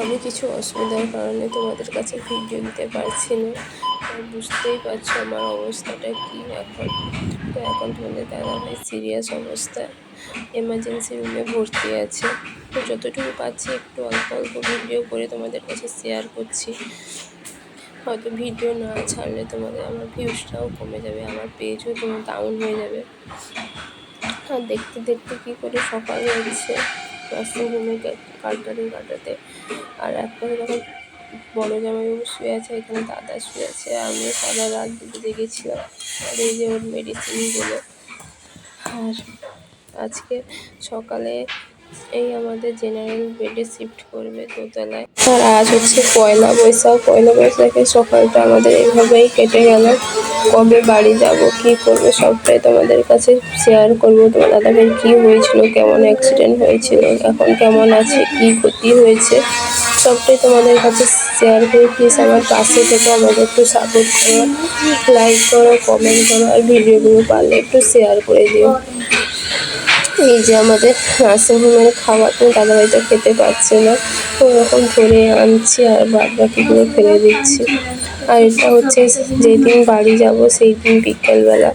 আমি কিছু অসুবিধার কারণে তোমাদের কাছে ভিডিও দিতে পারছি না। বুঝতেই পারছ আমার অবস্থাটা কী এখন। তো এখন তোমাদের দাদাভাই সিরিয়াস অবস্থা। এমার্জেন্সি রুমে ভর্তি আছে। তো যতটুকু পাচ্ছি একটু অল্প অল্প ভিডিও করে তোমাদের কাছে শেয়ার করছি। হয়তো ভিডিও না ছাড়লে তোমাদের আমার ভিউজটাও কমে যাবে, আমার পেজও তোমার ডাউন হয়ে যাবে। আর দেখতে দেখতে কী করে সকাল হচ্ছে? নার্সিংহোমে কাটাতে কাটাতে আর এক পাশে যখন বড় জামাইবাবু শুয়ে আছে, এখানে দাদা শুয়ে আছে আমি সারা রাত দুটো আর এই যে ওর মেডিসিনগুলো আর আজকে সকালে এই আমাদের জেনারেল বেডে শিফট করবে দোতলায়। আর আজ হচ্ছে পয়লা বৈশাখ। পয়লা বৈশাখের সকালটা আমাদের এইভাবেই কেটে গেল। কবে বাড়ি যাব, কি করব, সবটাই তোমাদের কাছে শেয়ার করব। তোমার দাদাভাই কী হয়েছিল, কেমন অ্যাক্সিডেন্ট হয়েছিল, এখন কেমন আছে, কি ক্ষতি হয়েছে, সবটাই তোমাদের কাছে শেয়ার করি প্লিজ আমার পাশে থেকে আমাদের একটু সাপোর্ট করো লাইক করো কমেন্ট করো, আর ভিডিওগুলো পারলে একটু শেয়ার করে দিও। এই যে আমাদের নার্সিংহোমের খাবার তো দাদা তো খেতে পারছে না। ওরকম ধরে আনছি আর বাদ বাকিগুলো ফেলে দিচ্ছি। আর এটা হচ্ছে যেদিন বাড়ি যাব, সেই দিন বিকেলবেলা।